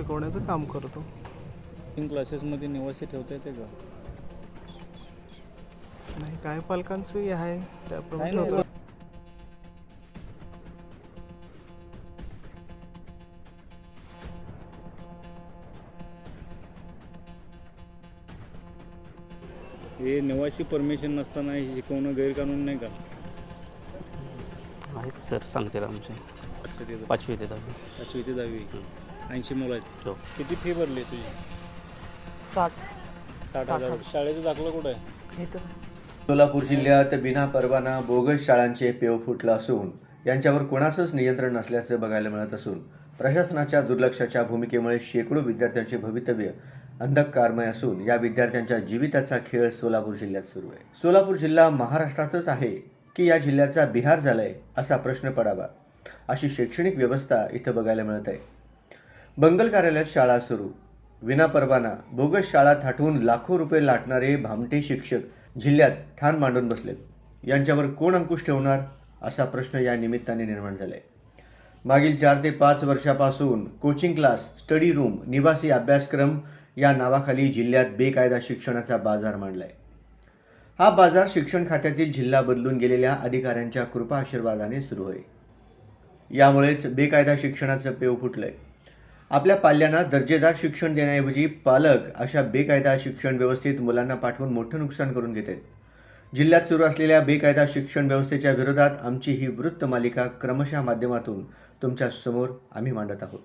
शिकवण्याचं काम करतो. कोचिंग क्लासेसमध्ये निवासी ठेवता येते का? नाही काय पालकांचं हे आहे त्याप्रमाणे काय नाही, ठेवतो. हे निवासी परमिशन नसताना हे शिकवणं गैरकानून नाही का? आहेत सर सांगतील आमचे. पाचवी ते दहावी. पाचवी ते दहावी. ऐंशी मुलं आहेत. हो. किती फी भरली तुझी? साठ साठ. हजार. शाळेचं दाखलं कुठं आहे? इथं. सोलापूर जिल्ह्यात बिना परवाना बोगस शाळांचे पेव फुटलं असून यांच्यावर कोणाचंच नियंत्रण नसल्याचं बघायला मिळत असून प्रशासनाच्या दुर्लक्षाच्या भूमिकेमुळे शेकडो विद्यार्थ्यांचे भवितव्य अंधकारमय असून या विद्यार्थ्यांच्या जीविताचा खेळ सोलापूर जिल्ह्यात सुरू आहे. सोलापूर जिल्हा महाराष्ट्रातच आहे की या जिल्ह्याचा बिहार झालाय असा प्रश्न पडावा अशी शैक्षणिक व्यवस्था इथं बघायला मिळत आहे. बंगल कार्यालयात शाळा सुरू. विना परवाना बोगस शाळा थाटवून लाखो रुपये लाटणारे भामटे शिक्षक जिल्ह्यात ठाण मांडून बसलेत. यांच्यावर कोण अंकुश ठेवणार असा प्रश्न या निमित्ताने निर्माण झालाय. मागील चार ते पाच वर्षापासून कोचिंग क्लास स्टडी रूम निवासी अभ्यासक्रम या नावाखाली जिल्ह्यात बेकायदा शिक्षणाचा बाजार मांडलाय. हा बाजार शिक्षण खात्यातील जिल्हा बदलून गेलेल्या अधिकाऱ्यांच्या कृपा आशीर्वादाने सुरू आहे यामुळेच बेकायदा शिक्षणाचं पेव फुटलंय. आपल्या पाल्यांना दर्जेदार शिक्षण देण्याऐवजी पालक अशा बेकायदा शिक्षण व्यवस्थेत मुलांना पाठवून मोठं नुकसान करून घेत आहेत जिल्ह्यात सुरू असलेल्या बेकायदा शिक्षण व्यवस्थेच्या विरोधात आमची ही वृत्त मालिका क्रमशः माध्यमातून तुमच्यासमोर आम्ही मांडत आहोत.